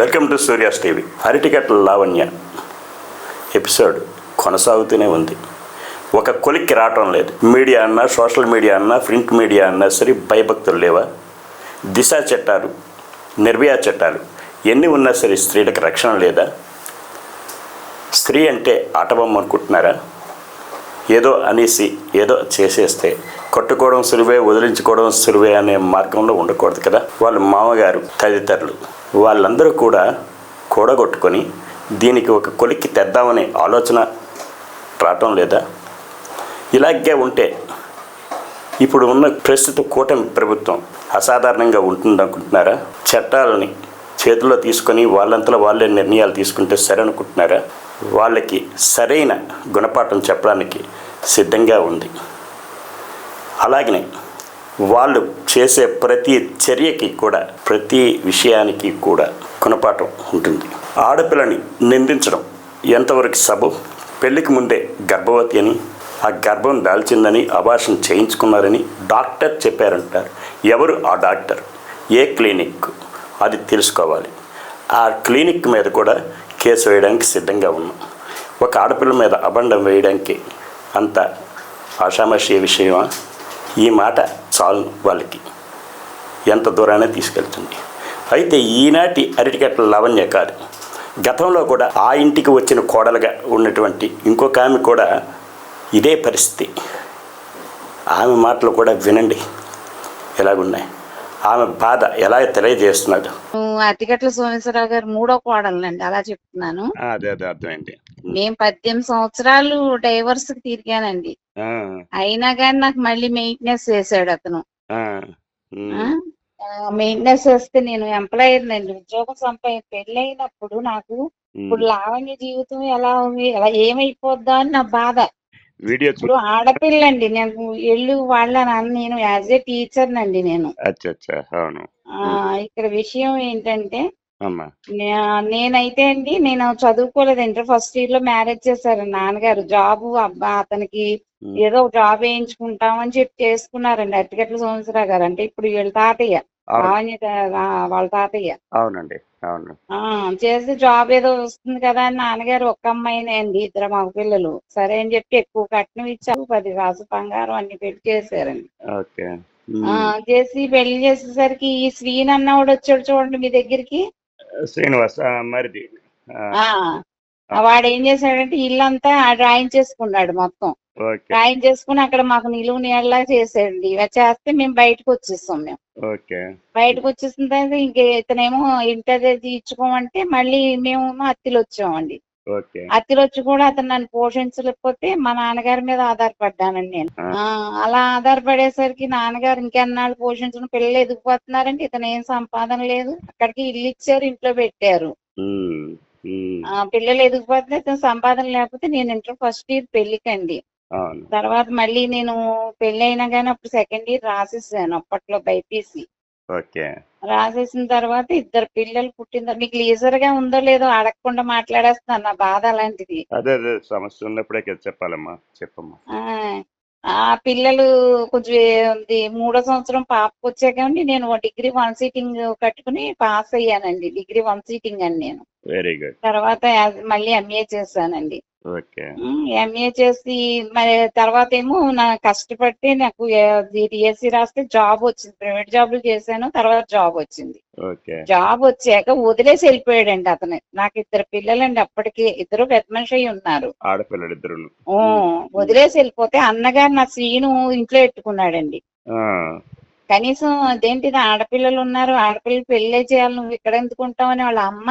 Welcome to Surya's TV. Aratikatla Lavanya. Episode కొనసాగుతూనే ఉంది. ఒక కొలిక్కి రావటం లేదు. మీడియా అన్నా సోషల్ మీడియా అన్నా ప్రింట్ మీడియా అన్నా సరే భయభక్తులు లేవా? దిశ చట్టాలు నిర్భయ చట్టాలు ఎన్ని ఉన్నా సరే స్త్రీలకు రక్షణ లేదా? స్త్రీ అంటే ఆటబొమ్మ అనుకుంటున్నారా? ఏదో అనేసి ఏదో చేసేస్తే కొట్టుకోవడం సులువే వదిలించుకోవడం సులువే అనే మార్గంలో ఉండకూడదు కదా? వాళ్ళ మామగారు తదితరులు వాళ్ళందరూ కూడా కూడగొట్టుకొని దీనికి ఒక కొలిక్కి తెద్దామనే ఆలోచన రావటం లేదా? ఇలాగే ఉంటే ఇప్పుడు ఉన్న ప్రస్తుత కూటమి ప్రభుత్వం అసాధారణంగా ఉంటుందనుకుంటున్నారా? చట్టాలని చేతిలో తీసుకొని వాళ్ళంతలో వాళ్ళే నిర్ణయాలు తీసుకుంటే సరే అనుకుంటున్నారా? వాళ్ళకి సరైన గుణపాఠం చెప్పడానికి సిద్ధంగా ఉంది. అలాగనే వాళ్ళు చేసే ప్రతి చర్యకి కూడా ప్రతి విషయానికి కూడా గుణపాఠం ఉంటుంది. ఆడపిల్లని నిందించడం ఎంతవరకు సబు పెళ్ళికి ముందే గర్భవతి అని ఆ గర్భం దాల్చిందని అభాషణ చేయించుకున్నారని డాక్టర్ చెప్పారంటారు. ఎవరు? ఆ డాక్టర్. ఏ క్లినిక్? అది తెలుసుకోవాలి. ఆ క్లినిక్ మీద కూడా కేసు వేయడానికి సిద్ధంగా ఉన్నాం. ఒక ఆడపిల్ల మీద అబండం వేయడానికి అంత ఆషామాషి విషయమా? ఈ మాట చాలు వాళ్ళకి. ఎంత దూరానే తీసుకెళ్తుంది? అయితే ఈనాటి అరటికట్ల లావణ్య కాదు గతంలో కూడా ఆ ఇంటికి వచ్చిన కోడలుగా ఉన్నటువంటి ఇంకొక ఆమె కూడా ఇదే పరిస్థితి. ఆమె మాటలు కూడా వినండి. ఎలాగున్నాయి? ఆమె బాధ ఎలా తెలియజేస్తున్నాడు? నువ్వు అతికట్ల సోమేశ్వరరావు గారు మూడో కోడలండి అలా చెప్తున్నాను. అదే అదే అర్థమైంది. మేము పద్దెనిమిది సంవత్సరాలు డైవర్స్కి తిరిగానండి. అయినా కానీ నాకు మళ్ళీ మెయింటెనెన్స్ చేశాడు అతను. మెయింటెనెన్స్ చేస్తే నేను ఎంప్లాయర్ నండి ఉద్యోగం సంపాద పెళ్ళైనప్పుడు నాకు ఇప్పుడు లావణ్య జీవితం ఎలా ఉంది ఎలా ఏమైపోద్దా అని నా బాధ. వీడియో ఇప్పుడు ఆడపిల్లండి నేను ఎల్లు వాళ్ళ నాన్న నేను యాజ్ ఏ టీచర్ నండి నేను. అచ్చా అచ్చా అవును. ఆ, ఇక్కడ విషయం ఏంటంటే నేనైతే అండి నేను చదువుకోలేదు ఇంటర్ ఫస్ట్ ఇయర్లో మ్యారేజ్ చేశారు నాన్నగారు. జాబ్ అబ్బా అతనికి. ఏదో జాబ్ వేయించుకుంటామని చెప్పి చేసుకున్నారండి. అట్టిగట్ల సోమేశ్వరరావు గారు. అంటే ఇప్పుడు వీళ్ళ తాతయ్య వాళ్ళ తాతయ్య. అవునండి. చేసి జాబ్ ఏదో వస్తుంది కదా అని నాన్నగారు ఒక్క అమ్మాయినే అండి ఇద్దరు మగ పిల్లలు సరే అని చెప్పి ఎక్కువ కట్నం ఇచ్చారు పది కాసు బంగారం అన్ని పెట్టి చేశారండి. చేసి పెళ్ళి చేసేసరికి ఈ శ్రీన్ అన్నవాడు వచ్చాడు చూడండి మీ దగ్గరికి. శ్రీనివాస్ మరిది. వాడు ఏం చేశాడంటే ఇల్లంతా రాయించేసుకున్నాడు మొత్తం. ఓకే. రాయించేసుకుని అక్కడ మాకు నిలువు నీళ్ళ చేసాడండి ఇవి చేస్తే మేము బయటకు వచ్చేస్తాం మేము. బయటకు వచ్చేసిన తర్వాత ఇంక ఇతనేమో ఇంటి అది ఇచ్చుకోమంటే మళ్ళీ మేము అత్తిలు వచ్చామండి. అత్తిలు వచ్చి కూడా అతను నన్ను పోషించలేకపోతే మా నాన్నగారి మీద ఆధారపడ్డానండి నేను. అలా ఆధారపడేసరికి నాన్నగారు ఇంకెన్నాళ్ళు పోషించిన పిల్లలు ఎదిగిపోతున్నారంటే ఇతను ఏం సంపాదన లేదు. అక్కడికి ఇల్లు ఇచ్చారు ఇంట్లో పెట్టారు. పిల్లలు ఎదిగిపోతే ఇతను సంపాదన లేకపోతే నేను ఇంటర్ ఫస్ట్ ఇయర్ పెళ్ళికండి తర్వాత మళ్ళీ నేను పెళ్ళి అయినా కానీ అప్పుడు సెకండ్ ఇయర్ రాసేసాను అప్పట్లో బైపీసీ. ఓకే. రాసేసిన తర్వాత ఇద్దరు పిల్లలు పుట్టిన మీకు లీజర్గా ఉందో లేదో అడగకుండా మాట్లాడేస్తున్నాను నా బాధ అలాంటిది. అదే అదే సమస్య ఉన్నప్పుడే చెప్పాలమ్మా చెప్పమ్మా. ఆ పిల్లలు కొంచెం మూడో సంవత్సరం పాపకు వచ్చాకండి నేను డిగ్రీ వన్ సీటింగ్ కట్టుకుని పాస్ అయ్యానండి. డిగ్రీ వన్ సీటింగ్ అని నేను. Very good. తర్వాత మళ్ళీ ఎంఏ చేశానండి. ఎంఏ చేసి మరి తర్వాత ఏమో నా కష్టపడితే నాకు డిఎస్సి రాస్తే జాబ్ వచ్చింది. ప్రైవేట్ జాబ్లు చేశాను తర్వాత జాబ్ వచ్చింది. జాబ్ వచ్చాక వదిలేసి వెళ్ళిపోయాడండి అతను. నాకు ఇద్దరు పిల్లలండి అప్పటికి ఇద్దరు పెద్ద మనిషి అయి ఉన్నారు. ఆడపిల్లలు ఇద్దరు ఓ, వదిలేసి వెళ్ళిపోతే అన్నగారు నా శ్రీను ఇంట్లో పెట్టుకున్నాడండి కనీసం అదేంటిది ఆడపిల్లలు ఉన్నారు ఆడపిల్లలు పెళ్ళే చేయాలి నువ్వు ఇక్కడ ఎందుకు ఉంటావని వాళ్ళ అమ్మ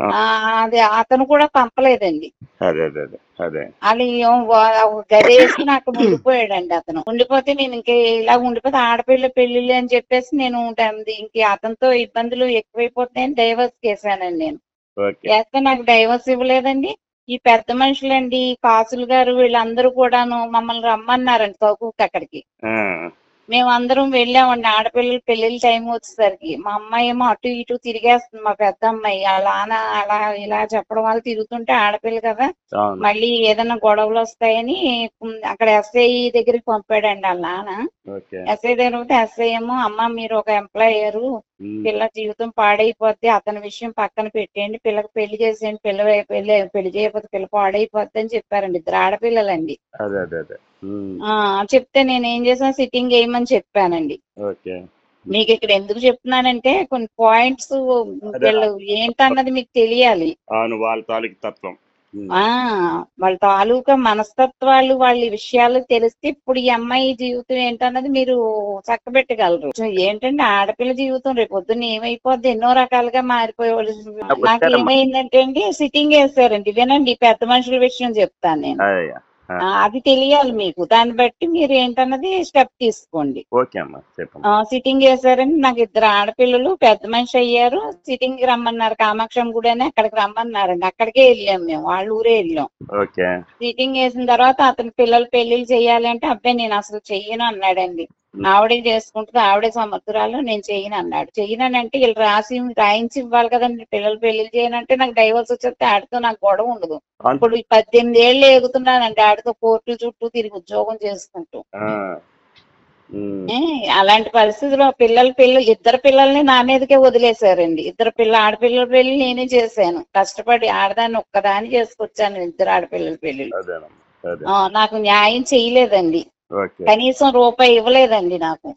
అది అతను కూడా పంపలేదండి. అదే అదే అదే అదే. అది ఏం వా- ఒక గది వేసుకుని అక్కడ ఉండిపోయాడండి అతను. ఉండిపోతే నేను ఇంక ఇలా ఉండిపోతే ఆడపిల్ల పెళ్ళిళ్ళు అని చెప్పేసి నేను ఉంటాను ఇంక అతనితో ఇబ్బందులు ఎక్కువైపోతాయని డైవర్స్ చేశానండి నేను. చేస్తే నాకు డైవర్స్ ఇవ్వలేదండి. ఈ పెద్ద మనుషులండి కాసులు గారు వీళ్ళందరూ కూడాను మమ్మల్ని రమ్మన్నారండి తోపుకి అక్కడికి. మేము అందరం వెళ్ళామండి. ఆడపిల్లలు పెళ్ళిళ్ళ టైం వచ్చేసరికి. మా అమ్మాయి ఏమో అటు ఇటు తిరిగేస్తుంది. మా పెద్ద అమ్మాయి. అలా నా- అలా ఇలా చెప్పడం వల్ల తిరుగుతుంటే ఆడపిల్ల కదా. అవును. మళ్ళీ ఏదైనా గొడవలు వస్తాయని ఉమ్, అక్కడ ఎస్ఐ దగ్గరికి పంపాడండి వాళ్ళ నాన్న. ఓకే. ఎస్ఐ దగ్గర పోతే ఎస్ఐ ఏమో అమ్మ మీరు ఒక ఎంప్లాయ్ అయ్యారు ఉమ్, పిల్ల జీవితం పాడైపోద్ది అతని విషయం పక్కన పెట్టేయండి పిల్లకి పెళ్ళి చేసేయండి పిల్ల పెళ్ళి పెళ్ళి చేయకపోతే పిల్ల పాడైపోద్ది అని చెప్పారండి ఇద్దరు ఆడపిల్లలండి. చెప్తే నేను ఏం చేశాను సిట్టింగ్ వేయమని చెప్పానండి. మీకు ఇక్కడ ఎందుకు చెప్తున్నానంటే కొన్ని పాయింట్స్. వీళ్ళు ఏంటన్నది మీకు తెలియాలి. అవును వాళ్ళ తాలూకు తత్వం. వాళ్ళ తాలూకా మనస్తత్వాలు వాళ్ళ విషయాలు తెలిస్తే ఇప్పుడు ఈ అమ్మాయి జీవితం ఏంటన్నది మీరు చక్కబెట్టగలరు. ఏంటంటే ఆడపిల్ల జీవితం రేపు పొద్దున్న ఏమైపోద్ది? ఎన్నో రకాలుగా మారిపోయేవాళ్ళు. నాకు. ఏమైందంటే అండి సిట్టింగ్ వేస్తారండి వినండి పెద్ద మనుషుల విషయం చెప్తాను నేను. అది తెలియాలి మీకు. దాన్ని బట్టి మీరు ఏంటన్నది స్టెప్ తీసుకోండి. ఓకే అమ్మా చెప్పమ్మా సిట్టింగ్ చేశారని నాకు ఇద్దరు ఆడపిల్లలు పెద్ద మనిషి అయ్యారు. సిట్టింగ్ రమ్మన్నారు. కామాక్షం అని అక్కడికి రమ్మన్నారండి. అక్కడికే వెళ్ళాం మేము. వాళ్ళ ఊరే వెళ్ళాం. ఓకే. సిట్టింగ్ వేసిన తర్వాత అతని పిల్లలు పెళ్ళిళ్ళు చేయాలి అంటే అబ్బాయి నేను అసలు చెయ్యను అన్నాడండి. ఆవిడే చేసుకుంటుంది ఆవిడే సమర్థురాలు నేను చెయ్యను అన్నాడు. చెయ్యనంటే వీళ్ళు రాసి రాయించి ఇవ్వాలి కదండి. పిల్లలు పెళ్ళిళ్ళు చేయనంటే నాకు డైవర్స్ వచ్చేస్తే ఆడితో నాకు గొడవ ఉండదు. ఇప్పుడు పద్దెనిమిది ఏళ్ళు ఎగుతున్నానండి ఆడితో కోర్టుల చుట్టూ తిరిగి ఉద్యోగం చేసుకుంటూ. అలాంటి పరిస్థితిలో పిల్లల పిల్లలు ఇద్దరు పిల్లల్ని నా మీదకే వదిలేశారండి. ఇద్దరు పిల్ల ఆడపిల్లల పెళ్ళి నేనే చేశాను. కష్టపడి ఆడదాన్ని ఒక్కదాన్ని చేసుకొచ్చాను ఇద్దరు ఆడపిల్లల ఆ, నాకు న్యాయం చేయలేదండి. కనీసం రూపాయి ఇవ్వలేదండి నాకు.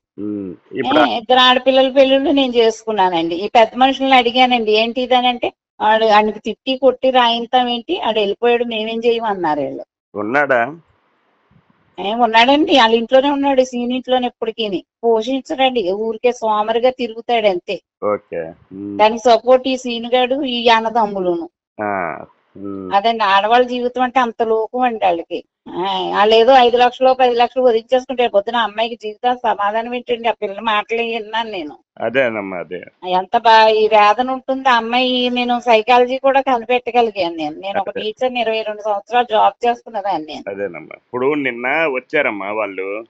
ఇద్దరు ఆడపిల్లల పెళ్ళిళ్ళు నేను చేసుకున్నానండి. ఈ పెద్ద మనుషుల్ని అడిగానండి ఏంటి ఇదనంటే వాడు ఆయనకి తిట్టి కొట్టి రాయింతాం ఏంటి? ఆడు వెళ్ళిపోయాడు మేమేం చేయమన్నారు వీళ్ళు. ఉన్నాడా? ఏం ఉన్నాడండి. వాళ్ళ ఇంట్లోనే ఉన్నాడు సీన్ ఇంట్లోనే ఎప్పటికీ పోషించడండి ఊరికే సోమరిగా తిరుగుతాడు అంతే. దానికి సపోర్ట్ ఈ సీనుగాడు ఈ అన్నదమ్ములును. అదండి ఆడవాళ్ళ జీవితం అంటే అంత లోకం అండి వాళ్ళకి. ఆ, వాళ్ళు ఏదో ఐదు లక్షలు పది లక్షలు వదిలించేసుకుంటే పొద్దున అమ్మాయికి జీవితం సమాధానం ఏంటండి? ఆ పిల్ల మాటలు విన్నాను నేను. అదేనమ్మా అదే. ఎంత బాగా ఈ వేదన ఉంటుంది. అమ్మాయి నేను సైకాలజీ కూడా కనిపెట్టగలిగాను నేను. నేను ఒక. టీచర్ ఇరవై రెండు సంవత్సరాలు జాబ్ చేస్తున్నదాన్ని నేను. అదేనమ్మా. ఇప్పుడు నిన్న వచ్చారమ్మా వాళ్ళు.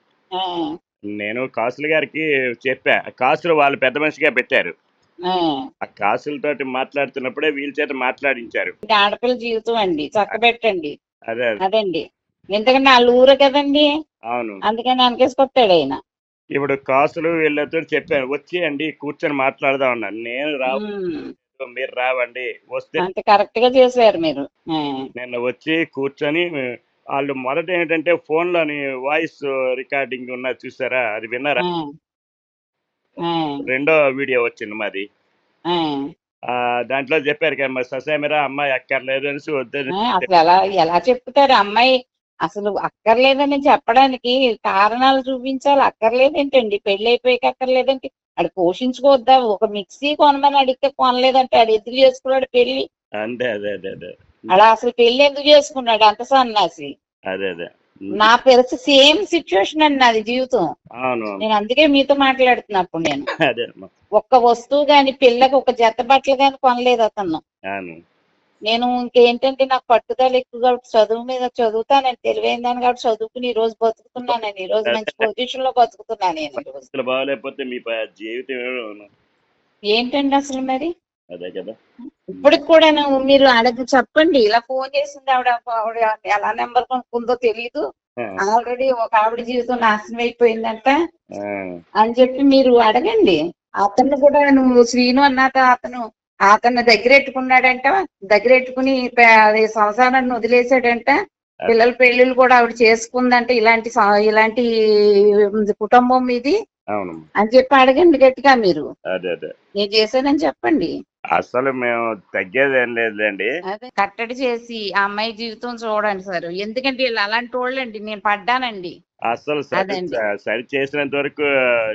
నేను కాసులు గారికి చెప్పా. కాసులు వాళ్ళు పెద్ద మనిషిగా పెట్టారు. ఆ. ఆ కాసులతోటి మాట్లాడుతున్నప్పుడే వీళ్ళ చేత మాట్లాడించారు. ఇది ఆడపిల్ల జీవితం అండి చక్కబెట్టండి. అదే అదండి. ఎందుకంటే వాళ్ళ ఊరే కదండి. అవును. అందుకని వెనకేసుకొస్తాడు ఆయన. ఇప్పుడు కాసులు వీళ్ళతో చెప్పాను వచ్చి అండి కూర్చొని మాట్లాడదాం అన్నాను నేను రావు ఉమ్, మీరు రావండి వస్తే అంత కరెక్ట్గా చేశారు మీరు. ఆ, నిన్న వచ్చి కూర్చొని వాళ్ళు మొదట ఏంటంటే ఫోన్లోని వాయిస్ రికార్డింగ్ ఉన్నది చూసారా అది విన్నారా? ఆ, రెండో వీడియో వచ్చింది మాది. దాంట్లో చెప్పారు కదా మరి ససేమిరా అమ్మాయి అక్కర్లేదు ఆ, అసలు ఎలా ఎలా చెప్తారు? అమ్మాయి అసలు అక్కర్లేదని చెప్పడానికి కారణాలు చూపించాలి. అక్కర్లేదేంటండి? పెళ్ళి అయిపోయాక అక్కర్లేదంటే అది పోషించుకోవద్దా? ఒక మిక్సీ కొనమని అడిగితే కొనలేదంటే అది ఎందుకు చేసుకున్నాడు పెళ్ళి అంతే అదే అదే అదే. అలా అసలు పెళ్ళి ఎందుకు చేసుకున్నాడు? అంత సన్నాసి అదే అదే. నా పరిస్థితి సేమ్ సిచ్యువేషన్ అండి నాది జీవితం. నేను అందుకే మీతో మాట్లాడుతున్నప్పుడు నేను. అదే అమ్మా. ఒక్క వస్తువు గాని పిల్లకి ఒక జత బట్టలు గాని కొనలేదు అతను. నేను ఇంకేంటంటే నాకు పట్టుదల ఎక్కువ కాబట్టి చదువు మీద చదువుతానని తెలివైందని కాబట్టి చదువుకుని ఈ రోజు బతుకుతున్నాను ఈ రోజు మంచి పొజిషన్లో బతుకుతున్నాను నేను బాగలేకపోతే మీ జీవితం ఏంటండి అసలు మరి? అదే కదా. ఇప్పటికి కూడా మీరు అడగ చెప్పండి. ఇలా ఫోన్ చేసింది ఆవిడ ఆవిడ ఎలా నెంబర్ కొనుక్కుందో తెలియదు ఆల్రెడీ ఒక ఆవిడ జీవితం నాశనం అయిపోయిందంట. అని చెప్పి మీరు అడగండి. అతను కూడా నువ్వు శ్రీను అన్నాక అతను అతను దగ్గర ఎట్టుకున్నాడంట. దగ్గర ఎట్టుకుని సంసారాన్ని వదిలేసాడంట పిల్లల పెళ్ళిళ్ళు కూడా ఆవిడ చేసుకుందంట. ఇలాంటి ఇలాంటి కుటుంబం అవును అని చెప్పి అడగండి గట్టిగా మీరు. నేను చేశానని చెప్పండి. అసలు మేము తగ్గేదేం లేదండి అదే కట్టడి చేసి ఆ అమ్మాయి జీవితం చూడండి సార్. ఎందుకంటే వీళ్ళు అలాంటి వాళ్ళండి నేను పడ్డానండి. అసలు సరి అదండి. సరి చేసినంత వరకు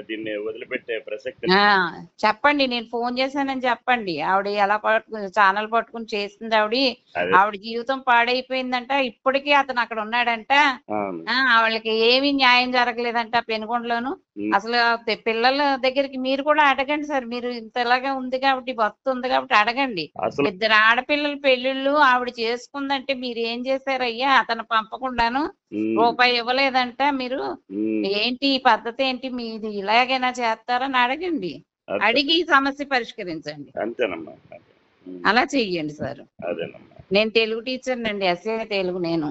దీన్ని వదిలిపెట్టే ప్రసక్తి ఆ చెప్పండి. నేను ఫోన్ చేశానని చెప్పండి. ఆవిడ ఎలా పట్టుకుని ఛానల్ పట్టుకుని చేసింది ఆవిడ. అదే. ఆవిడ జీవితం పాడైపోయిందంట. ఇప్పటికీ అతను అక్కడ ఉన్నాడంట. అవును. ఆ వాళ్ళకి ఏమీ న్యాయం జరగలేదంట పెనుగొండలోను. ఉమ్. అసలు తె- పిల్లల దగ్గరికి మీరు కూడా అడగండి సార్. మీరు ఇంతలాగా ఉంది కాబట్టి భక్తి ఉంది కాబట్టి అడగండి. అసలు ఇద్దరు ఆడపిల్లల పెళ్ళిళ్ళు ఆవిడ చేసుకుందంటే మీరు ఏం చేశారయ్యా? అతను పంపకుండాను ఉమ్, రూపాయి ఇవ్వలేదంట. మీరు? ఏంటి ఈ పద్ధతి ఏంటి? మీది ఇలాగైనా చేస్తారని అడగండి. అడిగి సమస్య పరిష్కరించండి. అంతేనమ్మా. అలా చెయ్యండి సార్. నేను తెలుగు టీచర్ అండి ఎస్ఏ తెలుగు నేను.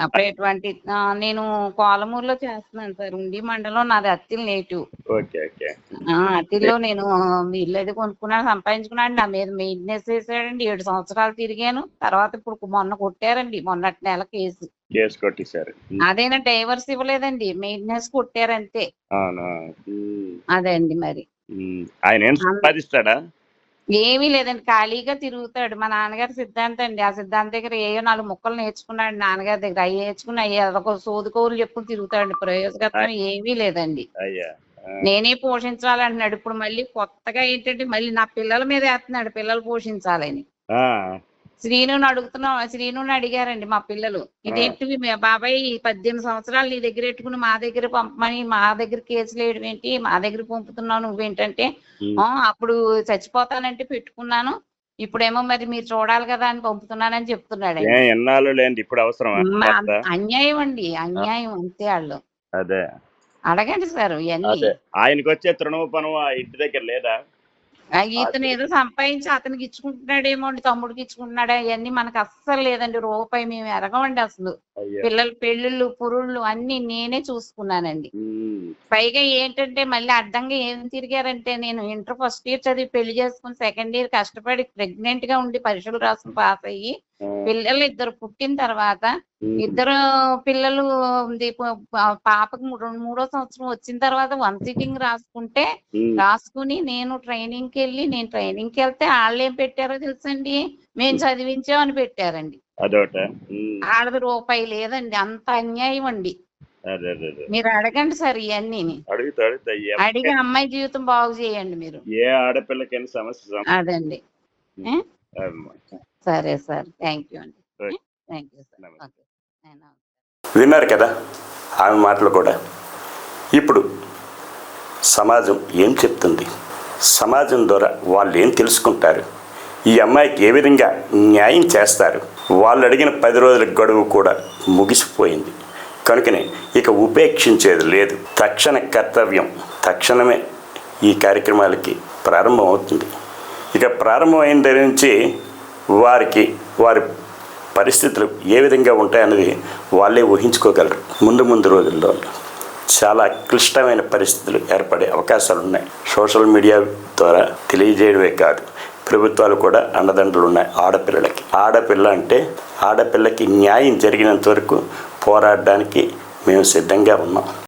అప్పుడు ఎటువంటి నేను కోలమూరులో చేస్తున్నాను సార్. ఉండి మండలం నాది అత్తిల్ నేటివ్ అత్తిల్లో నేను ఇల్లు అది కొనుక్కున్నాను సంపాదించుకున్నాను నా మీద మెయింటెనెన్స్ చేశాడండి. ఏడు సంవత్సరాలు తిరిగాను. తర్వాత ఇప్పుడు మొన్న కొట్టారండి మొన్నటి నెల కేసు. కేసు కొట్టేశారు. అదైనా డైవర్స్ ఇవ్వలేదండి మెయింటెనెన్స్ కొట్టారంతే. అదే. అండి మరి. ఆయన ఏం సంపాదిస్తాడా? ఏమీ లేదండి. ఖాళీగా తిరుగుతాడు. మా నాన్నగారి సిద్ధాంతం అండి. ఆ సిద్ధాంతం దగ్గర ఏయో నాలుగు ముక్కలు నేర్చుకున్నాడు నాన్నగారి దగ్గర. అవి నేర్చుకుని అయ్యి అదొక సోదుకోలు చెప్పుకుని తిరుగుతాడు ప్రయోజకత్వం ఏమీ లేదండి. నేనే పోషించాలంటున్నాడు. ఇప్పుడు మళ్ళీ కొత్తగా ఏంటంటే మళ్ళీ నా పిల్లల మీద వేస్తున్నాడు. పిల్లలు పోషించాలని. శ్రీనుని అడుగుతున్నాం. శ్రీనుని అడిగారండి మా పిల్లలు. ఇదేంటి మీ బాబాయ్ ఈ పద్దెనిమిది సంవత్సరాలు నీ దగ్గర పెట్టుకుని మా దగ్గర పంపమని మా దగ్గర కేసులు వేయడం ఏంటి? మా దగ్గర పంపుతున్నావు నువ్వేంటంటే? ఉమ్, "ఆ, అప్పుడు చచ్చిపోతానంటే పెట్టుకున్నాను. ఇప్పుడేమో మరి మీరు చూడాలి కదా అని పంపుతున్నానని చెప్తున్నాడు ఏ ఎన్నాళ్ళు లేండి ఇప్పుడు కొత్త? అన్యాయం అండి. అన్యాయం అంతే వాళ్ళు. అదే. అడగండి సార్ ఇవన్నీ ఆయనకి వచ్చే తృణోపనం ఇంటి దగ్గర లేదా? ఇతను ఏదో సంపాదించి అతనికి ఇచ్చుకుంటున్నాడేమో అండి తమ్ముడికి ఇచ్చుకుంటున్నాడా ఇవన్నీ మనకు అస్సలు లేదండి రూపాయి మేము ఎరగమండి అసలు. పిల్లల పెళ్ళిళ్ళు పురుళ్ళు అన్ని నేనే చూసుకున్నానండి. పైగా ఏంటంటే మళ్ళీ అడ్డంగా ఏం తిరిగారంటే నేను ఇంటర్ ఫస్ట్ ఇయర్ చదివి పెళ్ళి చేసుకుని సెకండ్ ఇయర్ కష్టపడి ప్రెగ్నెంట్గా ఉండి పరీక్షలు రాసుకుని పాస్ అయ్యి పిల్లలు ఇద్దరు పుట్టిన తర్వాత ఇద్దరు పిల్లలు పాపకు మూడో మూడో సంవత్సరం వచ్చిన తర్వాత వన్ సిట్టింగ్ రాసుకుంటే రాసుకుని నేను ట్రైనింగ్కి వెళ్ళి నేను ట్రైనింగ్కి వెళ్తే వాళ్ళు ఏం పెట్టారో తెలుసండి? మేము చదివించామని పెట్టారండి. ఆడది రూపాయి లేదండి. అంత అన్యాయం అండి. మీరు అడగండి సార్ ఇవన్నీ అడిగి అమ్మాయి జీవితం బాగు చేయండి మీరు. ఏ ఆడపిల్లకైనా సమస్య సమ- అదండి. సరే సార్. థ్యాంక్ యూ అండి. Thank you sir. ఓకే. విన్నారు కదా ఆమె మాటలు కూడా. ఇప్పుడు సమాజం ఏం చెప్తుంది? సమాజం ద్వారా వాళ్ళు ఏం తెలుసుకుంటారు? ఈ అమ్మాయికి ఏ విధంగా న్యాయం చేస్తారు? వాళ్ళు అడిగిన పది రోజుల గడువు కూడా ముగిసిపోయింది. కనుకనే ఇక ఉపేక్షించేది లేదు. తక్షణ కర్తవ్యం తక్షణమే ఈ కార్యక్రమాలకి ప్రారంభం అవుతుంది ఇక ప్రారంభమైన దగ్గర నుంచి వారికి వారి పరిస్థితులు ఏ విధంగా ఉంటాయన్నది వాళ్ళే ఊహించుకోగలరు. ముందు ముందు రోజుల్లో చాలా క్లిష్టమైన పరిస్థితులు ఏర్పడే అవకాశాలు ఉన్నాయి. సోషల్ మీడియా ద్వారా తెలియజేయడమే కాదు ప్రభుత్వాలు కూడా అండదండలు ఉన్నాయి ఆడపిల్లలకి. ఆడపిల్ల అంటే ఆడపిల్లకి న్యాయం జరిగినంత వరకు పోరాడడానికి మేము సిద్ధంగా ఉన్నాం.